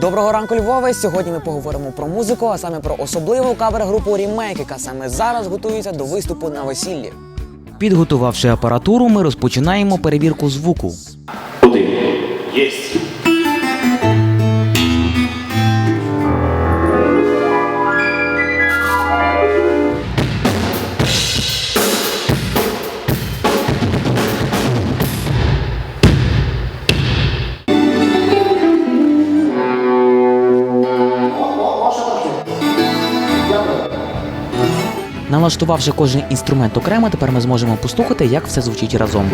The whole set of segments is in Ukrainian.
Доброго ранку, Львове! Сьогодні ми поговоримо про музику, а саме про особливу кавер-групу Рімейк, яка саме зараз готується до виступу на весіллі. Підготувавши апаратуру, ми розпочинаємо перевірку звуку. Один. Есть. Налаштувавши кожен інструмент окремо, тепер ми зможемо послухати, як все звучить разом.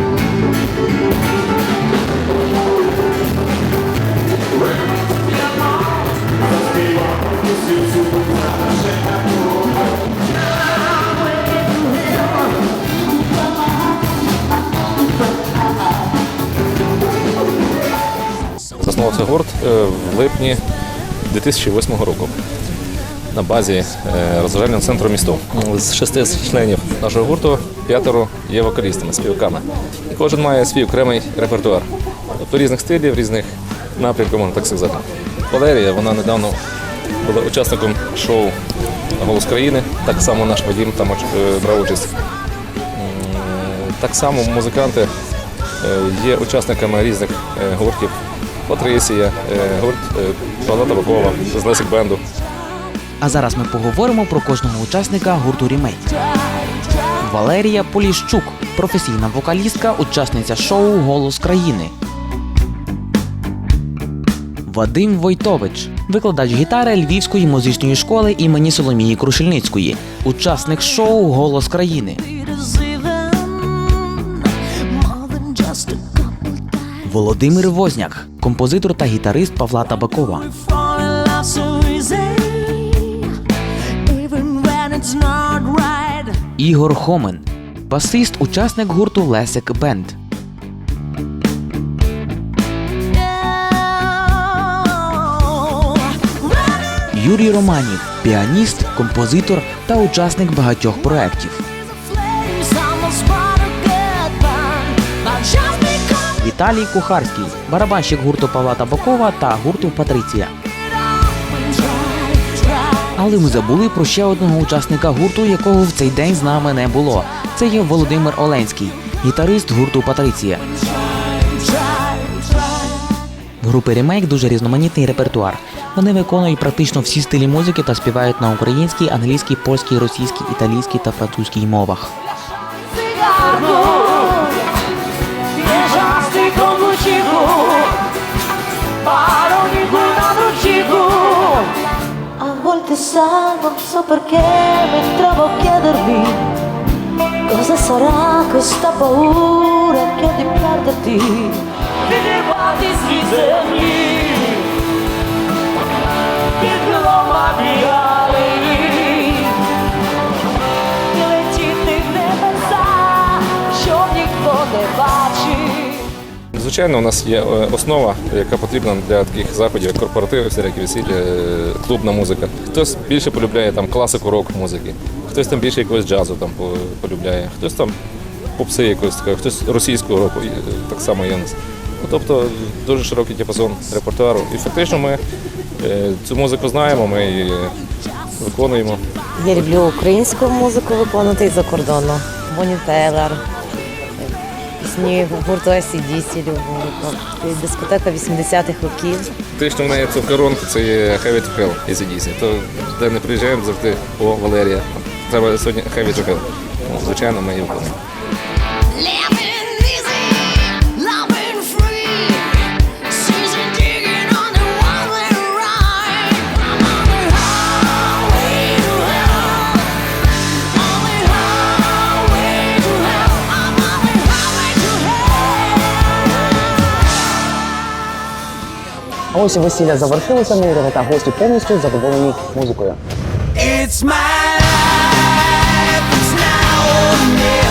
Заснувався гурт е, в липні 2008 року на базі е, розважального центру місту. З шести членів нашого гурту п'ятеро є вокалістами, співаками. Кожен має свій окремий репертуар. Тобто різних стилів, різних напрямків, можна так сказати. Валерія, вона недавно була учасником шоу Голос країни. Так само наш Вадім там е, брав участь. Так само музиканти е, є учасниками різних гуртів. Патрисія, гурт Павла Табакова з Лесик Бенду. А зараз ми поговоримо про кожного учасника гурту Рімейк. Валерія Поліщук, професійна вокалістка, учасниця шоу Голос країни. Вадим Войтович, викладач гітари Львівської музичної школи імені Соломії Крушельницької, учасник шоу Голос країни. Володимир Возняк, композитор та гітарист Павла Табакова. Ігор Хомен, басист, учасник гурту Лесик Бенд. Юрій Романів, піаніст, композитор та учасник багатьох проєктів. Віталій Кухарський, барабанщик гурту Павла Табакова та гурту Патриція. Але ми забули про ще одного учасника гурту, якого в цей день з нами не було. Це є Володимир Оленський, гітарист гурту Патриція. В групи Ремейк дуже різноманітний репертуар. Вони виконують практично всі стилі музики та співають на українській, англійській, польській, російській, італійській та французькій мовах. Viaggiasti sa, non so perché mi trovo a chiedermi Cosa sarà questa paura Звичайно, у нас є е, основа, яка потрібна для таких заходів, як корпоративи, всілякі весілля, е, клубна музика. Хтось більше полюбляє там класику рок музики, хтось там більше якогось джазу там полюбляє, хтось там попси якогось такого, хтось російського року, е, так само є у нас. Ну, тобто дуже широкий діапазон репертуару. І фактично ми цю музику знаємо, ми її виконуємо. Я люблю українську музику виконувати і за кордону. Бонні Тейлор, пісні ACDC люблю. Ну, Дискотека 80-х років. Фактично в неї це в коронку, це є Heavy to Hell, якщо. То де не приїжджаємо, завжди о, Валерія. Треба сьогодні Hell. Ну, звичайно, ми її виконуємо. А ось і весілля завершилося мирно та гості повністю задоволені музикою. It's my life, it's now or never.